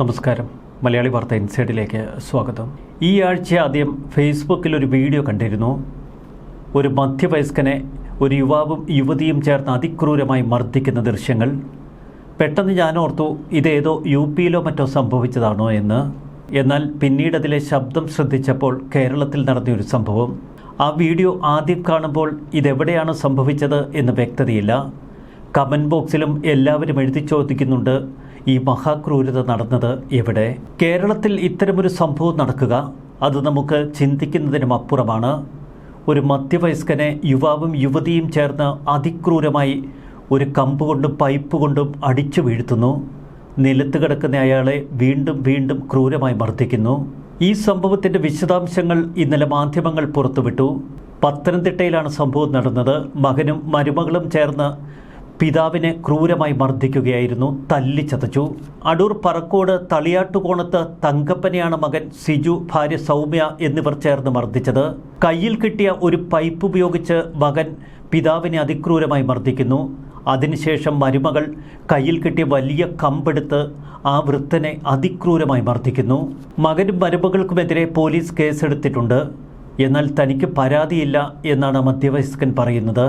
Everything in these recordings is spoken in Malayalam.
നമസ്കാരം. മലയാളി വാർത്ത ഇൻസൈഡിലേക്ക് സ്വാഗതം. ഈ ആഴ്ച ആദ്യം ഫേസ്ബുക്കിൽ ഒരു വീഡിയോ കണ്ടിരുന്നു. ഒരു മധ്യവയസ്കനെ ഒരു യുവാവും യുവതിയും ചേർന്ന് അതിക്രൂരമായി മർദ്ദിക്കുന്ന ദൃശ്യങ്ങൾ. പെട്ടെന്ന് ഞാൻ ഓർത്തു ഇതേതോ യു പിയിലോ മറ്റോ സംഭവിച്ചതാണോ എന്ന്. എന്നാൽ പിന്നീട് അതിലെ ശബ്ദം ശ്രദ്ധിച്ചപ്പോൾ കേരളത്തിൽ നടന്നൊരു സംഭവം. ആ വീഡിയോ ആദ്യം കാണുമ്പോൾ ഇതെവിടെയാണ് സംഭവിച്ചത് എന്ന് വ്യക്തതയില്ല. കമന്റ് ബോക്സിലും എല്ലാവരും എഴുതി ചോദിക്കുന്നുണ്ട് ഈ മഹാക്രൂരത നടന്നത് എവിടെ? കേരളത്തിൽ ഇത്തരമൊരു സംഭവം നടക്കുക അത് നമുക്ക് ചിന്തിക്കുന്നതിനും അപ്പുറമാണ്. ഒരു മധ്യവയസ്കനെ യുവാവും യുവതിയും ചേർന്ന് അതിക്രൂരമായി ഒരു കമ്പ് കൊണ്ടും പൈപ്പ് കൊണ്ടും അടിച്ചു വീഴ്ത്തുന്നു. നിലത്ത് കിടക്കുന്ന അയാളെ വീണ്ടും വീണ്ടും ക്രൂരമായി മർദ്ദിക്കുന്നു. ഈ സംഭവത്തിന്റെ വിശദാംശങ്ങൾ ഇന്നലെ മാധ്യമങ്ങൾ പുറത്തുവിട്ടു. പത്തനംതിട്ടയിലാണ് സംഭവം നടന്നത്. മകനും മരുമകളും ചേർന്ന് പിതാവിനെ ക്രൂരമായി മർദ്ദിക്കുകയായിരുന്നു തല്ലിച്ചതച്ചു അടൂർ പറക്കോട് തളിയാട്ടുകോണത്ത് തങ്കപ്പനെയാണ് മകൻ സിജു ഭാര്യ സൗമ്യ എന്നിവർ ചേർന്ന് മർദ്ദിച്ചത്. കയ്യിൽ കിട്ടിയ ഒരു പൈപ്പ് ഉപയോഗിച്ച് മകൻ പിതാവിനെ അതിക്രൂരമായി മർദ്ദിക്കുന്നു. അതിനുശേഷം മരുമകൾ കയ്യിൽ കിട്ടിയ വലിയ കമ്പെടുത്ത് ആ വൃത്തനെ അതിക്രൂരമായി മർദ്ദിക്കുന്നു. മകനും മരുമകൾക്കുമെതിരെ പോലീസ് കേസെടുത്തിട്ടുണ്ട്. എന്നാൽ തനിക്ക് പരാതിയില്ല എന്നാണ് മധ്യവയസ്കൻ പറയുന്നത്.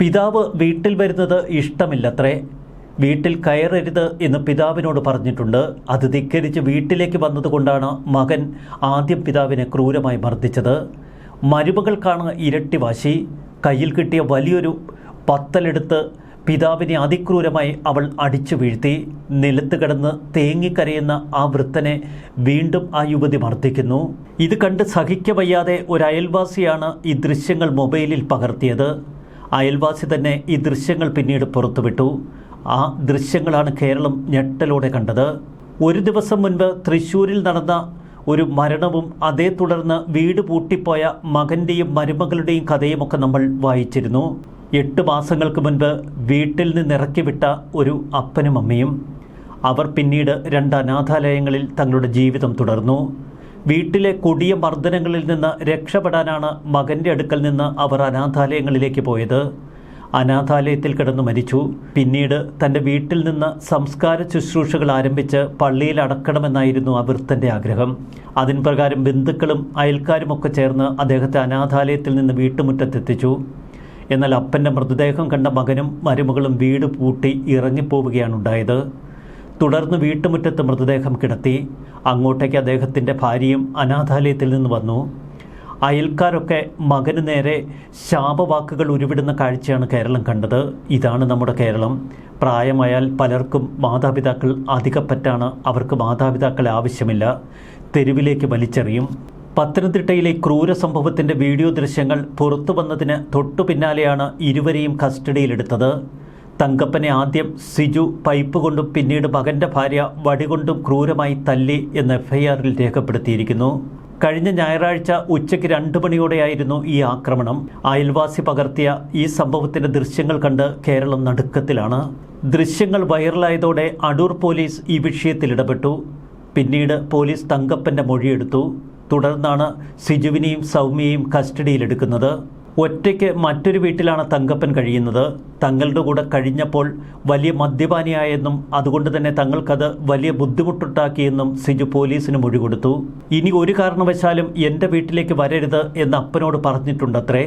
പിതാവ് വീട്ടിൽ വരുന്നത് ഇഷ്ടമില്ലത്രേ. വീട്ടിൽ കയറരുത് എന്ന് പിതാവിനോട് പറഞ്ഞിട്ടുണ്ട്. അത് ധിക്കരിച്ച് വീട്ടിലേക്ക് വന്നതുകൊണ്ടാണ് മകൻ ആദ്യം പിതാവിനെ ക്രൂരമായി മർദ്ദിച്ചത്. മരുമകൾക്കാണ് ഇരട്ടി വാശി. കയ്യിൽ കിട്ടിയ വലിയൊരു പത്തലെടുത്ത് പിതാവിനെ അതിക്രൂരമായി അവൾ അടിച്ചു വീഴ്ത്തി. നിലത്ത് കിടന്ന് തേങ്ങിക്കരയുന്ന ആ വൃത്തനെ വീണ്ടും ആ യുവതി മർദ്ദിക്കുന്നു. ഇത് കണ്ട് സഹിക്കവയ്യാതെ ഒരു അയൽവാസിയാണ് ഈ ദൃശ്യങ്ങൾ മൊബൈലിൽ പകർത്തിയത്. അയൽവാസി തന്നെ ഈ ദൃശ്യങ്ങൾ പിന്നീട് പുറത്തുവിട്ടു. ആ ദൃശ്യങ്ങളാണ് കേരളം ഞെട്ടലോടെ കണ്ടത്. ഒരു ദിവസം മുൻപ് തൃശ്ശൂരിൽ നടന്ന ഒരു മരണവും അതേ തുടർന്ന് വീട് പൂട്ടിപ്പോയ മകന്റെയും മരുമകളുടെയും കഥയുമൊക്കെ നമ്മൾ വായിച്ചിരുന്നു. എട്ട് മാസങ്ങൾക്ക് മുൻപ് വീട്ടിൽ നിന്നിറക്കി വിട്ട ഒരു അപ്പനും അമ്മയും. അവർ പിന്നീട് രണ്ട് അനാഥാലയങ്ങളിൽ തങ്ങളുടെ ജീവിതം തുടർന്നു. വീട്ടിലെ കൊടിയ മർദ്ദനങ്ങളിൽ നിന്ന് രക്ഷപ്പെടാനാണ് മകന്റെ അടുക്കൽ നിന്ന് അവർ അനാഥാലയങ്ങളിലേക്ക് പോയത്. അനാഥാലയത്തിൽ കിടന്നു മരിച്ചു. പിന്നീട് തന്റെ വീട്ടിൽ നിന്ന് സംസ്കാര ശുശ്രൂഷകൾ ആരംഭിച്ച് പള്ളിയിൽ അടക്കണമെന്നായിരുന്നു ആ വൃത്തന്റെ ആഗ്രഹം. അതിൻ പ്രകാരം ബന്ധുക്കളും അയൽക്കാരുമൊക്കെ ചേർന്ന് അദ്ദേഹത്തെ അനാഥാലയത്തിൽ നിന്ന് വീട്ടുമുറ്റത്തെത്തിച്ചു. എന്നാൽ അപ്പന്റെ മൃതദേഹം കണ്ട മകനും മരുമകളും വീട് പൂട്ടി ഇറങ്ങിപ്പോവുകയാണ് ഉണ്ടായത് തുടർന്ന് വീട്ടുമുറ്റത്ത് മൃതദേഹം കിടത്തി. അങ്ങോട്ടേക്ക് അദ്ദേഹത്തിന്റെ ഭാര്യയും അനാഥാലയത്തിൽ നിന്ന് വന്നു. അയൽക്കാരൊക്കെ മകന് നേരെ ശാപവാക്കുകൾ ഉരുവിടുന്ന കാഴ്ചയാണ് കേരളം കണ്ടത്. ഇതാണ് നമ്മുടെ കേരളം. പ്രായമായാൽ പലർക്കും മാതാപിതാക്കൾ അധികപ്പറ്റാണ് അവർക്ക് മാതാപിതാക്കളെ ആവശ്യമില്ല. തെരുവിലേക്ക് വലിച്ചെറിയും. പത്തനംതിട്ടയിലെ ക്രൂര സംഭവത്തിന്റെ വീഡിയോ ദൃശ്യങ്ങൾ പുറത്തു വന്നതിന് തൊട്ടു പിന്നാലെയാണ് ഇരുവരെയും കസ്റ്റഡിയിലെടുത്തത്. തങ്കപ്പനെ ആദ്യം സിജു പൈപ്പ് കൊണ്ടും പിന്നീട് മകന്റെ ഭാര്യ വടികൊണ്ടും ക്രൂരമായി തല്ലി എന്ന് എഫ്ഐആറിൽ രേഖപ്പെടുത്തിയിരിക്കുന്നു. കഴിഞ്ഞ ഞായറാഴ്ച ഉച്ചയ്ക്ക് രണ്ടു മണിയോടെയായിരുന്നു ഈ ആക്രമണം. അയൽവാസി പകർത്തിയ ഈ സംഭവത്തിന്റെ ദൃശ്യങ്ങൾ കണ്ട് കേരളം നടുക്കത്തിലാണ്. ദൃശ്യങ്ങൾ വൈറലായതോടെ അടൂർ പോലീസ് ഈ വിഷയത്തിൽ ഇടപെട്ടു. പിന്നീട് പോലീസ് തങ്കപ്പന്റെ മൊഴിയെടുത്തു. തുടർന്നാണ് സിജുവിനെയും സൗമ്യയെയും കസ്റ്റഡിയിലെടുക്കുന്നത്. ഒറ്റയ്ക്ക് മറ്റൊരു വീട്ടിലാണ് തങ്കപ്പൻ കഴിയുന്നത്. തങ്ങളുടെ കൂടെ കഴിഞ്ഞപ്പോൾ വലിയ മദ്യപാനിയായെന്നും അതുകൊണ്ട് തന്നെ തങ്ങൾക്കത് വലിയ ബുദ്ധിമുട്ടുണ്ടാക്കിയെന്നും സിജു പോലീസിന് മൊഴി കൊടുത്തു. ഇനി ഒരു കാരണവശാലും എന്റെ വീട്ടിലേക്ക് വരരുത് എന്ന് അപ്പനോട് പറഞ്ഞിട്ടുണ്ടത്രേ.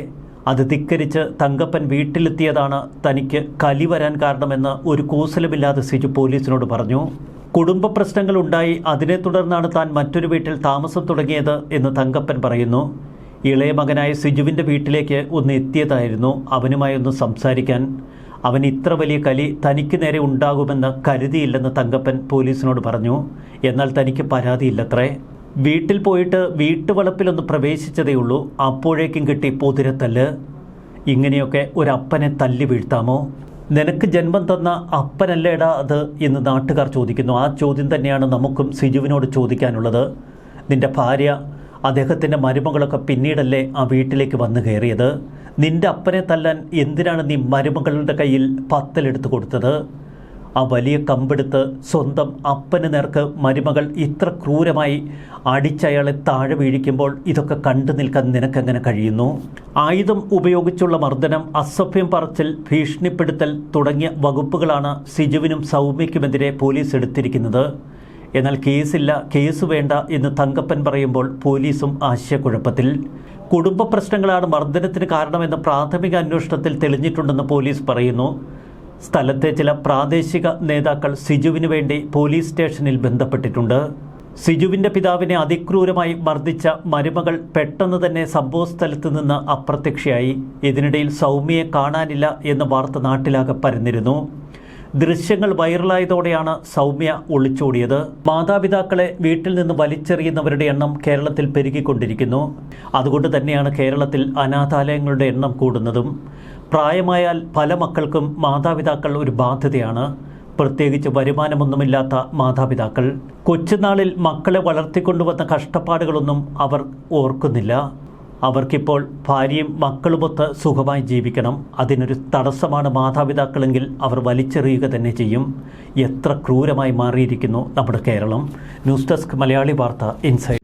അത് ധിക്കരിച്ച് തങ്കപ്പൻ വീട്ടിലെത്തിയതാണ് തനിക്ക് കലി വരാൻ കാരണമെന്ന് ഒരു കൂസലമില്ലാതെ സിജു പോലീസിനോട് പറഞ്ഞു. കുടുംബ പ്രശ്നങ്ങൾ ഉണ്ടായി അതിനെ തുടർന്നാണ് താൻ മറ്റൊരു വീട്ടിൽ താമസം തുടങ്ങിയത് എന്ന് തങ്കപ്പൻ പറയുന്നു. ഇളയ മകനായ സിജുവിന്റെ വീട്ടിലേക്ക് ഒന്ന് എത്തിയതായിരുന്നു. അവനുമായി ഒന്ന് സംസാരിക്കാൻ. അവൻ ഇത്ര വലിയ കലി തനിക്ക് നേരെ ഉണ്ടാകുമെന്ന് കരുതിയില്ലെന്ന് തങ്കപ്പൻ പോലീസിനോട് പറഞ്ഞു. എന്നാൽ തനിക്ക് പരാതിയില്ലത്രേ. വീട്ടിൽ പോയിട്ട് വീട്ടുവളപ്പിലൊന്ന് പ്രവേശിച്ചതേയുള്ളൂ അപ്പോഴേക്കും കിട്ടി പൊതിരത്തല്ല്. ഇങ്ങനെയൊക്കെ ഒരപ്പനെ തല്ലി വീഴ്ത്താമോ? നിനക്ക് ജന്മം തന്ന അപ്പനല്ലേടാ അത് എന്ന് നാട്ടുകാർ ചോദിക്കുന്നു. ആ ചോദ്യം തന്നെയാണ് നമുക്കും സിജുവിനോട് ചോദിക്കാനുള്ളത്. നിന്റെ ഭാര്യ അദ്ദേഹത്തിന്റെ മരുമകളൊക്കെ പിന്നീടല്ലേ ആ വീട്ടിലേക്ക് വന്നു കയറിയത്? നിന്റെ അപ്പനെ തല്ലാൻ എന്തിനാണ് നീ മരുമകളുടെ കയ്യിൽ പത്തലെടുത്ത് കൊടുത്തത്? ആ വലിയ കമ്പെടുത്ത് സ്വന്തം അപ്പന് നേർക്ക് മരുമകൾ ഇത്ര ക്രൂരമായി അടിച്ചയാളെ താഴെ വീഴിക്കുമ്പോൾ ഇതൊക്കെ കണ്ടു നിൽക്കാൻ നിനക്കെങ്ങനെ കഴിയുന്നു? ആയുധം ഉപയോഗിച്ചുള്ള മർദ്ദനം അസഭ്യം പറച്ചിൽ ഭീഷണിപ്പെടുത്തൽ തുടങ്ങിയ വകുപ്പുകളാണ് സിജുവിനും സൗമ്യയ്ക്കുമെതിരെ പോലീസ് എടുത്തിരിക്കുന്നത്. എന്നാൽ കേസില്ല കേസ് വേണ്ട എന്ന് തങ്കപ്പൻ പറയുമ്പോൾ പോലീസും ആശയക്കുഴപ്പത്തിൽ. കുടുംബ പ്രശ്നങ്ങളാണ് മർദ്ദനത്തിന് കാരണമെന്ന് പ്രാഥമിക അന്വേഷണത്തിൽ തെളിഞ്ഞിട്ടുണ്ടെന്ന് പോലീസ് പറയുന്നു. സ്ഥലത്തെ ചില പ്രാദേശിക നേതാക്കൾ സിജുവിന് വേണ്ടി പോലീസ് സ്റ്റേഷനിൽ ബന്ധപ്പെട്ടിട്ടുണ്ട്. സിജുവിന്റെ പിതാവിനെ അതിക്രൂരമായി മർദ്ദിച്ച മരുമകൾ പെട്ടെന്ന് തന്നെ സംഭവസ്ഥലത്ത് നിന്ന് അപ്രത്യക്ഷയായി. ഇതിനിടയിൽ സൗമ്യയെ കാണാനില്ല എന്ന വാർത്ത നാട്ടിലാകെ പരന്നിരുന്നു. ദൃശ്യങ്ങൾ വൈറലായതോടെയാണ് സൗമ്യ ഒളിച്ചോടിയത്. മാതാപിതാക്കളെ വീട്ടിൽ നിന്ന് വലിച്ചെറിയുന്നവരുടെ എണ്ണം കേരളത്തിൽ പെരുകിക്കൊണ്ടിരിക്കുന്നു. അതുകൊണ്ട് തന്നെയാണ് കേരളത്തിൽ അനാഥാലയങ്ങളുടെ എണ്ണം കൂടുന്നതും. പ്രായമായാൽ പല മക്കൾക്കും മാതാപിതാക്കൾ ഒരു ബാധ്യതയാണ്. പ്രത്യേകിച്ച് വരുമാനമൊന്നുമില്ലാത്ത മാതാപിതാക്കൾ. കൊച്ചുനാളിൽ മക്കളെ വളർത്തിക്കൊണ്ടുവന്ന കഷ്ടപ്പാടുകളൊന്നും അവർ ഓർക്കുന്നില്ല. അവർക്കിപ്പോൾ ഭാര്യയും മക്കളുമൊത്ത് സുഖമായി ജീവിക്കണം. അതിനൊരു തടസ്സമാണ് മാതാപിതാക്കളെങ്കിൽ അവർ വലിച്ചെറിയുക തന്നെ ചെയ്യും. എത്ര ക്രൂരമായി മാറിയിരിക്കുന്നു നമ്മുടെ കേരളം. ന്യൂസ് ഡെസ്ക് മലയാളി വാർത്ത ഇൻസൈഡ്.